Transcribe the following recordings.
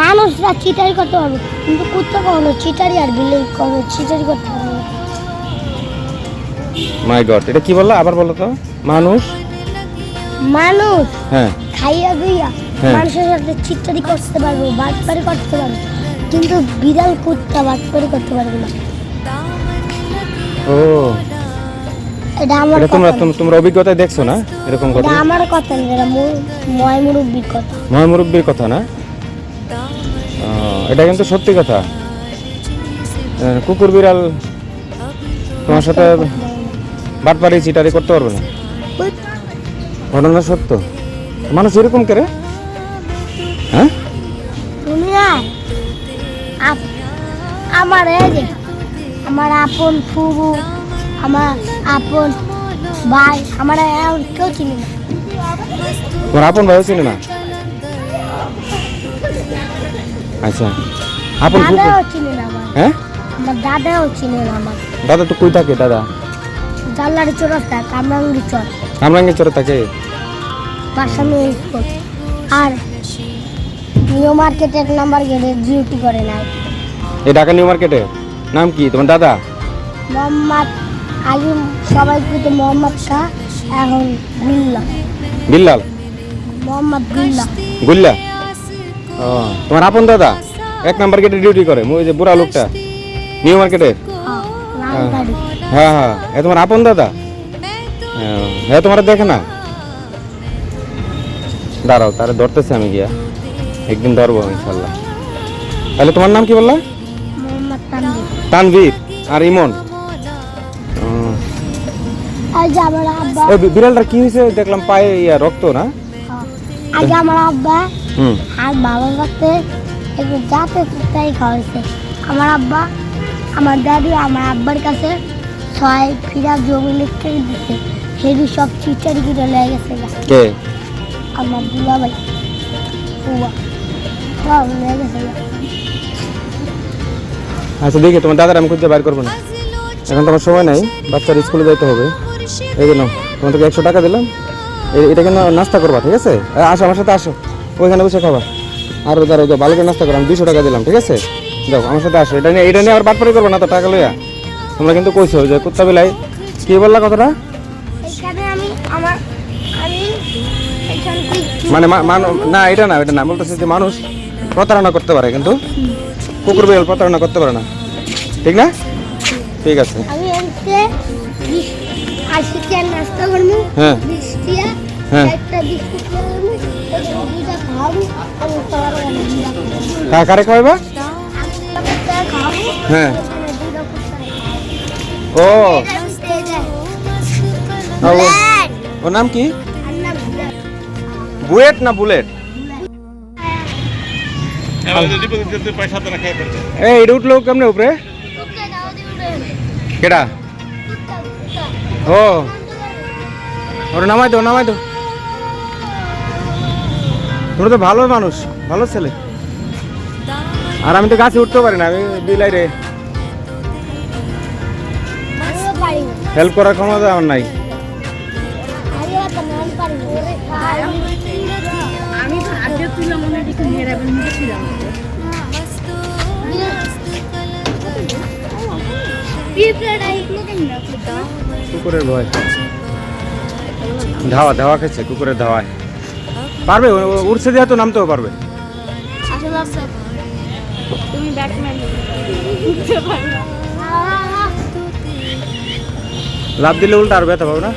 মানুষরা চিটারি করতে পারবে কিন্তু কুত্তা কখনো চিটারি আর বিলে কখনো চিটারি করতে পারবে মাই গড এটা কি বললা? আবার বলো তো। মানুষ? মানুষ হ্যাঁ। খাইয়া গইয়া হ্যাঁ। মানুষের সাথে চিটারি করতে পারবে বাটপারি করতে পারবে কিন্তু বিড়াল কুত্তা বাটপারি করতে পারবে না। ও। এটা আমার এটা তোমরা কথা। না। তোমরা অভিজ্ঞতায় দেখছ না? এরকম কথা আমার কথা না এটা ময় মুরব্বীর কথা। মহামুরব্বীর কথা না? এটা কিন্তু সত্যি কথা। কুকুর বিড়াল তোমার সাথে বাটপাড়ি চিটারি করতে পারবে না। ঘটনা সত্য। মানুষ এরকম করে? হ্যাঁ? আমার এই যে আমার আপন ফুবু আমার আপন ভাই আমার কেউ চিনি না। তোমার আপন ভাইও চিনে না? আচ্ছা। আপন দাদাও চিনি না আমার হ্যাঁ? আমার দাদাও চিনি না আমার দাদা তো কই থাকে দাদা? জাল্লারি চোরাস্তা কামরাঙ্গি চর কামরাঙ্গি চরে থাকে? বাসানো স্কুল। আর নিউ মার্কেট এক নাম্বার গেটে ডিউটি করে না। এই ঢাকা নিউ মার্কেটে? নাম কি? তোমার দাদা? মোহাম্মদ আলিম সবাই কিন্তু মোহাম্মদ শাহ এখন বিল্লা বিল্লাল? মোহাম্মদ গুল্লা? ও তোমার আপন দাদা? এক নাম্বার গেটে ডিউটি করে ওই যে বুড়া লোকটা। নিউ মার্কেটে হ্যাঁ, হ্যাঁ হ্যাঁ। এ তোমার আপন দাদা? হ্যাঁ, হ্যাঁ তোমার দেখে না? দাঁড়াও তারে ধরতেছি আমি গিয়া। একদিন ধরবো ইনশাল্লাহ। তাহলে তোমার নাম কি বললা? তানভীর আর ইমন? ও, আজ আমার আব্বা। ওই বি- বিড়ালটার কি হয়েছে? দেখলাম পায়ে ইয়া রক্ত না? আমার আব্বা। আর বাবার কাছে একটু যাতে তাই খাওয়াইছে। আমার আব্বা আমার দাদি আমার আব্বার কাছে ছয় ফিরা জমি লিখতে দিচ্ছে সেটি সব চিচারি কিনে লেগে গেছে কে? আমার দুলা ভাই। সব লেগে গেছে আচ্ছা দেখি তোমার দাদার আমি খুঁজতে বাইর করব না। এখন তোমার সময় নাই বাচ্চার স্কুলে যাইতে হবে। এই জন্য তোমার থেকে একশো টাকা দিলাম। এটা কিন্তু নাস্তা করবা ঠিক আছে? আসো আমার সাথে আসো। ওইখানে বসে খাবা। আর ওদের ওদের ভালো করে নাস্তা করো আমি দুশো টাকা দিলাম ঠিক আছে? দেখো আমার সাথে আসো। এটা নিয়ে এটা নিয়ে আবার বাটপারি করব না তো টাকা লইয়া। তোমরা কিন্তু কইছো যে কুত্তা বিলাই কি বললা কথাটা? মানে মানু- না এটা না এটা না বলতেছে যে মানুষ প্রতারণা করতে পারে কিন্তু। কুকুর বিড়াল প্রতারণা করতে পারে না। ঠিক না? ঠিক আছে। হ্যাঁ। হ্যাঁ। কা- কারে খাব হ্যাঁ। ও। ওর নাম কি? বুয়েট না বুলেট? এই নামাই দো নামাই দো। তোমরা তো ভালো মানুষ, ভালো ছেলে। আর আমি তো গাছে উঠতে পারি না, আমি বিলাই রে হেল্প করার ক্ষমতা আমার নাই। কুকুরের ভয়। ধাওয়া ধাওয়া খেছে কুকুরের ধাওয়ায়। পারবে? উড়ছে দিয়ে তো নামতেও পারবে। তুমি ব্যাটম্যান লাভ দিলে উল্টা আর ব্যথা পাবো না?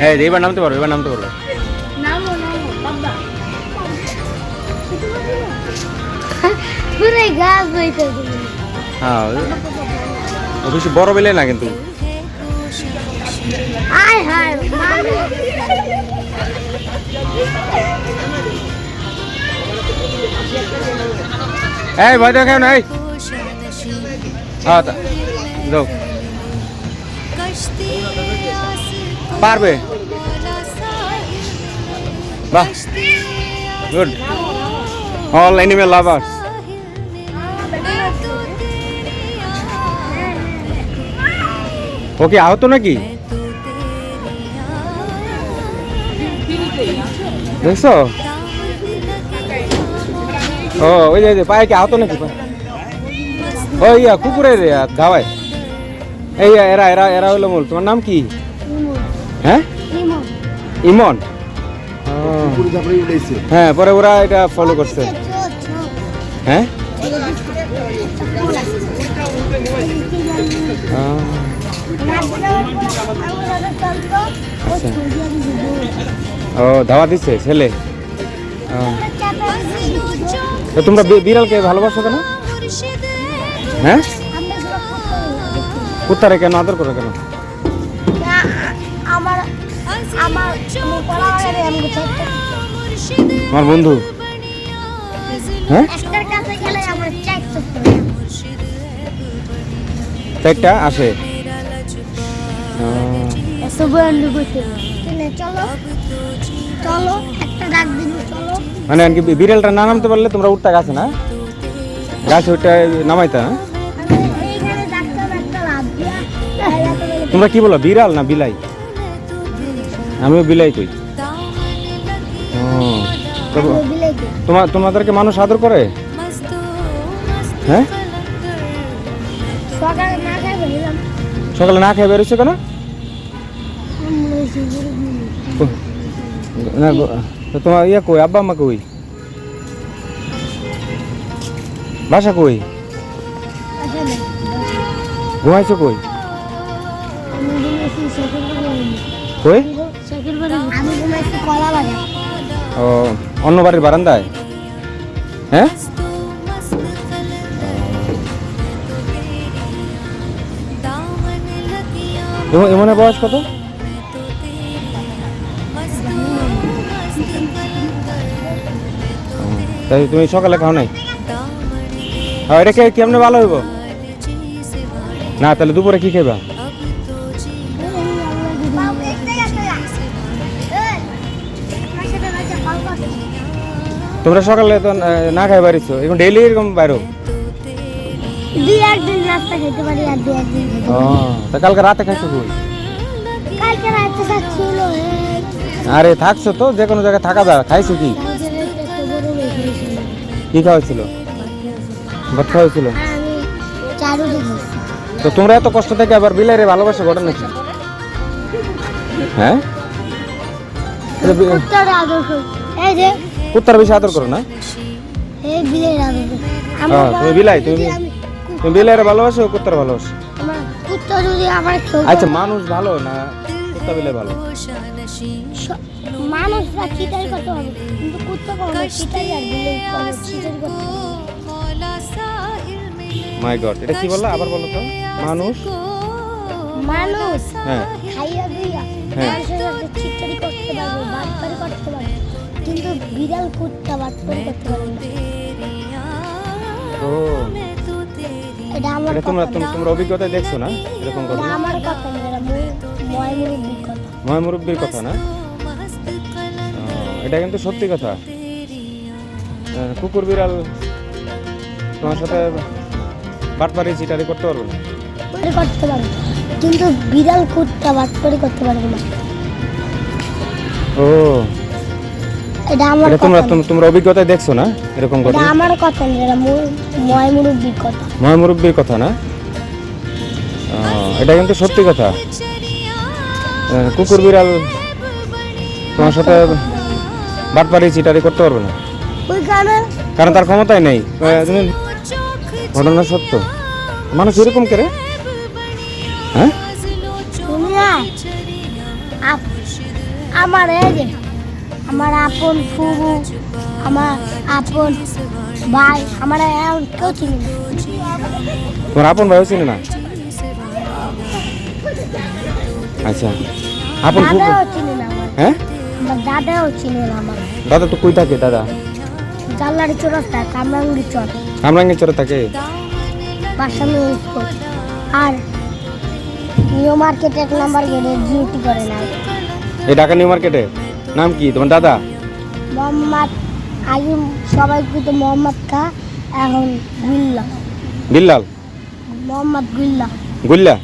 হ্যাঁ। এই এবার নামতে পারবে এবার নামতে পারবে। পুরো গাছ হ্যাঁ ও বেশি বড় বেলে না কিন্তু? আয় হায় এই ভয় দেখাও না এই। হ্যাঁ যাও। পারবে? বাহ good all animal lovers okay আহত নাকি? দেখছ? ও ওই যে পায়ে কি আহত নাকি? ও ইয়া ইয়া, ধাওয়ায় এই এরা এরা এরা হলো মূল। তোমার নাম কি? হ্যাঁ? ইমন। হ্যাঁ পরে ওরা এটা ফলো করছে। হ্যাঁ? ও ধাওয়া দিচ্ছে ছেলে? তো তোমরা বিড়ালকে ভালোবাসো কেন? হ্যাঁ? কুত্তারে কেন আদর করো কেন? আমার বন্ধু? হ্যাঁ? চারটা আসে। এসব বন্ধু করতে চলো চলো একটা ডাক দিন চলো। মানে আর কি বিড়ালটা না নামতে পারলে তোমরা উঠতে গাছে না? গাছ ওইটা নামাইতা না এইখানে ডাক্তার একটা লাভ দিয়া তোমরা কি বলো বিড়াল না বিলাই? আমিও বিলাই কই। তোমার তোমাদেরকে মানুষ আদর করে? হ্যাঁ? সকালে না খাই বললাম সকালে না খেয়ে বেরোছো কেন? না তোমার ইয়ে কই? আব্বা আম্মা কই? বাসা কই? ঘুমাইছো কই? কই? ও অন্য বাড়ির বারান্দায়? হ্যাঁ? এমনের বয়স কত? তাই তুমি সকালে খাও নাই? হ্যাঁ এটা কে- কেমনে ভালো হইব? না তাহলে দুপুরে কি খাইবা? তোমরা সকালে তো না খাই বাড়িছো এখন ডেইলি এরকম বাইরো? দুই একদিন নাস্তা খেতে পারি আর দুই একদিন ও তা কালকে রাতে খাইছো কই? কালকে রাতে ছিল আরে থাকছো তো যে কোনো জায়গায় থাকা যায় খাইছো কি? কি খাওয়াইছিল? ভাত খাওয়াইছিল? তো তোমরা এত কষ্ট থেকে আবার বিলাইরে ভালোবাসা ঘটে নাকি? হ্যাঁ? কুত্তার বেশি আদর করো না। হ্যাঁ, তুমি বিলাই, তুমি- তুমি বিলাইরে ভালোবাসো কুত্তার ভালোবাসো? আমার কুত্তা যদি আমার আচ্ছা মানুষ ভালো না কুত্তা বিলাই ভালো? স- মানুষরা চিটাই করতে হবে। কিন্তু কুত্তা কখনো চিটাই আর বিলে কখনো চিটাই করতে মাই গড এটা কি বললা? আবার বলো তো। মানুষ? মানুষ হ্যাঁ। খাইয়া দিয়া হ্যাঁ। মানুষের সাথে চিটারি করতে পারবে বাটপারি করতে পারবে। কিন্তু বিড়াল কুত্তা বাটপারি করতে পারবে না। ও। এটা আমার এটা তোমরা। তোমরা অভিজ্ঞতায় দেখছ না? এরকম এটা কথা আমার কথা না ময় মুরব্বির কথা। না? এটা কিন্তু সত্যি কথা। কুকুর বিড়াল তোমার সাথে বাটপারি চিটারি করতে পারবে না। করতে পারবে। কিন্তু বিড়াল কুত্তা বাটপারি করতে পারবে না। ও। এটা আমার এটা তোমরা তোমরা অভিজ্ঞতায় দেখছ না? এরকম এটা কথা আমার কথা না এটা ময় মুরব্বির কথা। ময় মুরব্বীর কথা না? এটা কিন্তু সত্যি কথা। কুকুর বিড়াল তোমার সাথে বাটপারি চিটারি করতে পারবে না। কারণ? তার ক্ষমতাই নেই। তুমি ঘটনা সত্য। মানুষ এরকম করে হ্যাঁ? আমার এই যে আমার আপন ফুবু আমার আপন ভাই আমার এখন কেউ চিনি না। তোমার আপন ভাইও চিনে না? আচ্ছা। আপন ফুফু দাদাও চিনি না আমার। হ্যাঁ? আমার দাদাও চিনি না আমার। দাদা তো কই থাকে দাদা? জাল্লারি চোরাস্তা কামরাঙ্গি চর। কামরাঙ্গি চরে থাকে? বাসামি স্কুল। আর নিউ মার্কেট এক নাম্বার গেটে ডিউটি করে না এই ঢাকা নিউ মার্কেটে? নাম কি? তোমার দাদা? মোহাম্মদ আগে সবাই কিন্তু মোহাম্মদ খা এখন গুল্লা। বিল্লাল? মোহাম্মদ গুল্লা। গুল্লা?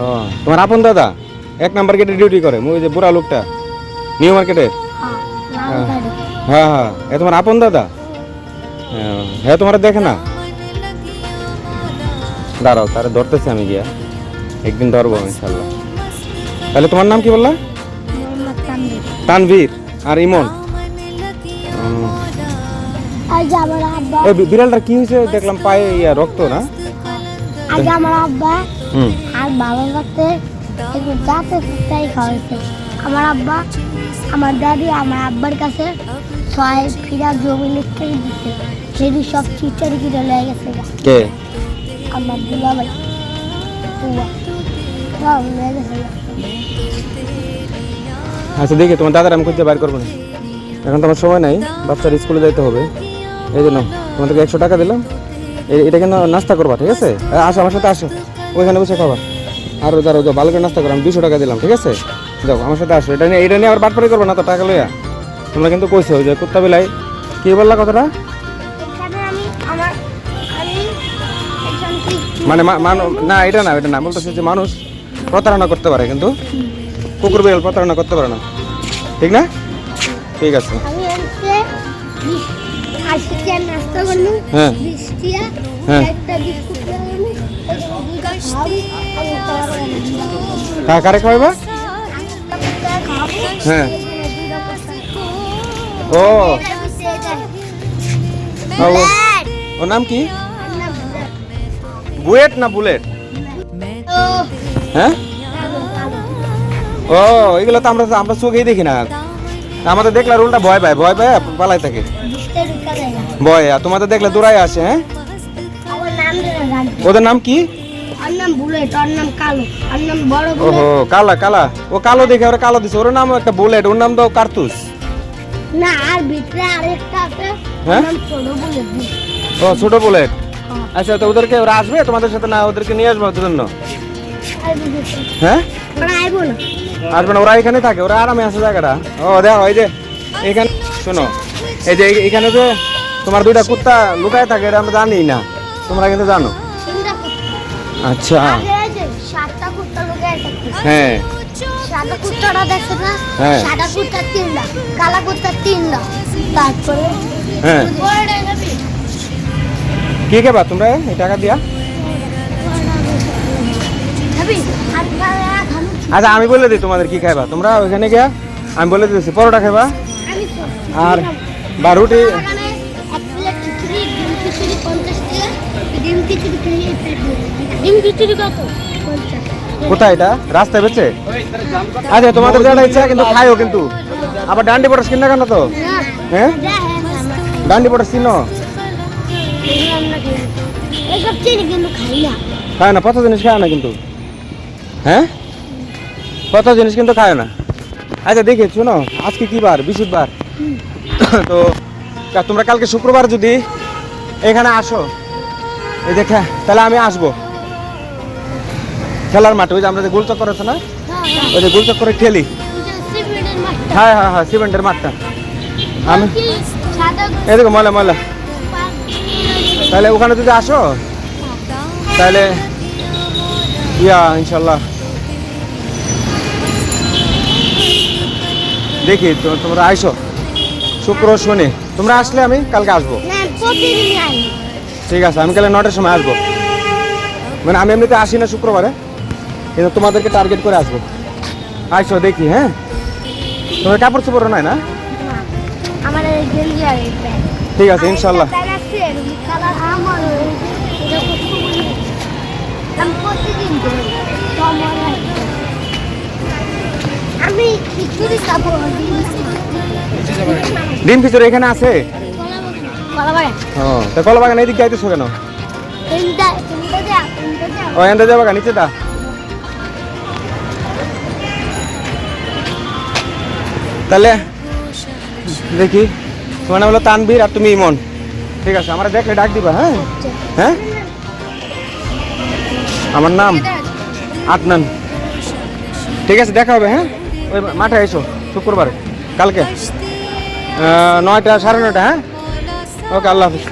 ও তোমার আপন দাদা? এক নাম্বার গেটে ডিউটি করে ওই যে বুড়া লোকটা। নিউ মার্কেটে হ্যাঁ হ্যাঁ। হ্যাঁ এ তোমার আপন দাদা? হ্যাঁ, হ্যাঁ তোমার দেখে না? দাঁড়াও তারা ধরতেছি আমি গিয়া। একদিন ধরবো ইনশাল্লাহ। তাহলে তোমার নাম কি বললা? তানভীর তানভীর আর ইমন। ও, আজ আমার আব্বা। এই বি- বিড়ালটার কি হয়েছে? দেখলাম পায়ে ইয়া রক্ত না? আজ আমার আব্বা হুম। আর বাবার কাছে একটু যাতে তাই খাওয়াইছে। আমার আব্বা আমার দাদি আমার আব্বার কাছে ছয় ফিরা জমি লিখতে দিচ্ছে সেটি সব চিচারি কিনে লেগে গেছে গা। কে? আমার দুলা ভাই বুয়া সব লেগে গেছে গা। আচ্ছা দেখি তোমার দাদার আমি খুঁজতে বাইর করব না। এখন তোমার সময় নাই বাচ্চার স্কুলে যাইতে হবে। এই জন্য তোমাদেরকে একশো টাকা দিলাম। এটা কিন্তু নাস্তা করবা ঠিক আছে? আসো আমার সাথে আসো। ওইখানে বসে খাবার আর যারা যাও ভালো করে নাস্তা করো আমি দুশো টাকা দিলাম ঠিক আছে? যাও আমার সাথে আসো। এটা নিয়ে এটা নিয়ে আবার বাটপারি করব না তো টাকা লইয়া? তোমরা কিন্তু কইছো যে কুত্তা বেলাই। কি বললা কথাটা? মানে মানু- না এটা না এটা না বলতেছে যে মানুষ প্রতারণা করতে পারে কিন্তু। কুকুর বিড়াল প্রতারণা করতে পারে না। ঠিক না? ঠিক আছে। হ্যাঁ। হ্যাঁ। হ্যাঁ কারে খাওয়াইবা খাব হ্যাঁ। ও। ও, নাম কি? বুয়েট না বুলেট? হ্যাঁ। ও এগুলো তো আমরা আমরা চোখেই দেখি না। আমাদের দেখলে আর উল্টা ভয় পায় ভয় পায় পালাই থাকে। ভয় আর তোমাদের দেখলে দূরাই আসে হ্যাঁ। ওদের নাম কি? ওহো কালা কালা। ও কালো দেখে ওরা কালো দিছে ওর নাম একটা বুলেট ওর নাম তো কার্তুস। না আর ভিতরে আরেকটা আছে হ্যাঁ? ও ছোট বুলেট। আচ্ছা তো ওদেরকে ওরা আসবে? তোমাদের সাথে না ওদেরকে নিয়ে আসব ওদের জন্য? হ্যাঁ? আইবো না। আসবে না ওরা এখানে থাকে ওরা আরামে আছে জায়গাটা। ও দেখো এই যে এখানে শোনো এই যে এখানে যে তোমার দুইটা কুত্তা লুকায় থাকে এটা আমরা জানি না। তোমরা কিন্তু জানো। আচ্ছা। হ্যাঁ। সাদা কুত্তাটা দেখছ না? হ্যাঁ। সাদা কুত্তা তিনটা কালা কুত্তা তিনটা। তারপরে হ্যাঁ। কি খেবা তোমরা? এই টাকা দিয়া। আর আচ্ছা আমি বলে দিই তোমাদের কি খাইবা। তোমরা ওইখানে গিয়া আমি বলে দিচ্ছি পরোটা খাইবা। আর বা রুটি। কোথায় এটা? রাস্তায় বেচে? আচ্ছা তোমাদের যেটা ইচ্ছা কিন্তু খাইও কিন্তু। আবার ডান্ডি পটাস কিনা কেন তো? হ্যাঁ? হ্যাঁ ডান্ডি পটাস কিনো? খায় না কত জিনিস খায় না কিন্তু। হ্যাঁ? কত জিনিস কিন্তু খায় না। আচ্ছা দেখি শোনো আজকে কি বার? বৃহস্পতিবার। তো তোমরা কালকে শুক্রবার যদি এখানে আসো এই দেখে তাহলে আমি আসব। খেলার মাঠে ওই যে আমরা যে গোল চক্কর আছে না? হ্যাঁ হ্যাঁ ওই যে গোল চক্করে খেলি ওই যে সিমেন্টের মাঠটা। হ্যাঁ হ্যাঁ হ্যাঁ সিমেন্টের মাঠটা। আমি এই দেখো ময়লা ময়লা। তাহলে ওখানে যদি আসো তাহলে ইয়া ইনশাল্লাহ। দেখি তো- তোমরা আইসো। শুক্র শনি তোমরা আসলে আমি কালকে আসব। ঠিক আছে আমি কালে নটার সময় আসব। মানে আমি এমনিতে আসি না শুক্রবারে কিন্তু তোমাদেরকে টার্গেট করে আসব। আইসো দেখি হ্যাঁ? তোমার কাপড় চোপড় নাই না? ঠিক আছে ইনশাল্লাহ। আমার আমি প্রতিদিন ডিম খিচুড়ি এখানে আছে? তা কলা বাগান এদিকে আইতেছো কেন ও এনতে যাবা নিচে দা তাহলে দেখি। তোমার নাম হলো তানবীর আর তুমি ইমন। ঠিক আছে আমরা দেখলে ডাক দিবা হ্যাঁ? হ্যাঁ? আমার নাম আদনান। ঠিক আছে দেখা হবে হ্যাঁ? ওই মাঠে এসো শুক্রবার? কালকে? নয়টা সাড়ে নয়টা হ্যাঁ? ওকে আল্লাহ হাফিজ।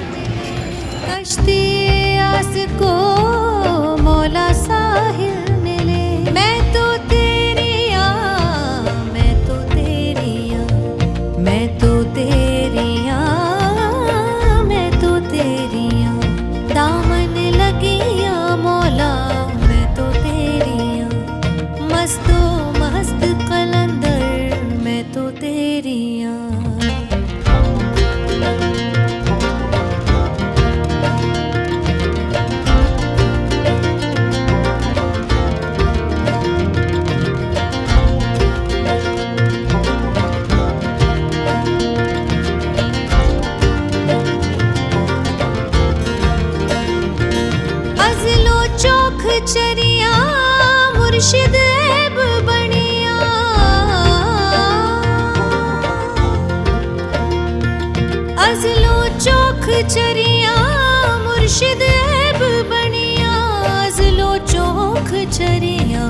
ਇਸ਼ਦੇਵ ਬਣਿਆ ਅਜ਼ਲੋ ਚੋਖ ਚਰੀਆ ਮੁਰਸ਼ਿਦੇਬ ਬਣਿਆ ਅਜ਼ਲੋ ਚੋਖ ਚਰੀਆ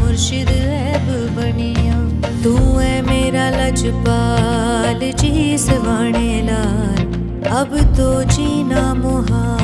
ਮੁਰਸ਼ਿਦੇਬ ਬਣਿਆ ਤੂੰ ਐ ਮੇਰਾ ਲਜਪਾਲ ਜੀ ਸਵਾਣੇ ਲਾਲ ਅਬ ਤੋ ਜੀਨਾ ਮੁਹਾ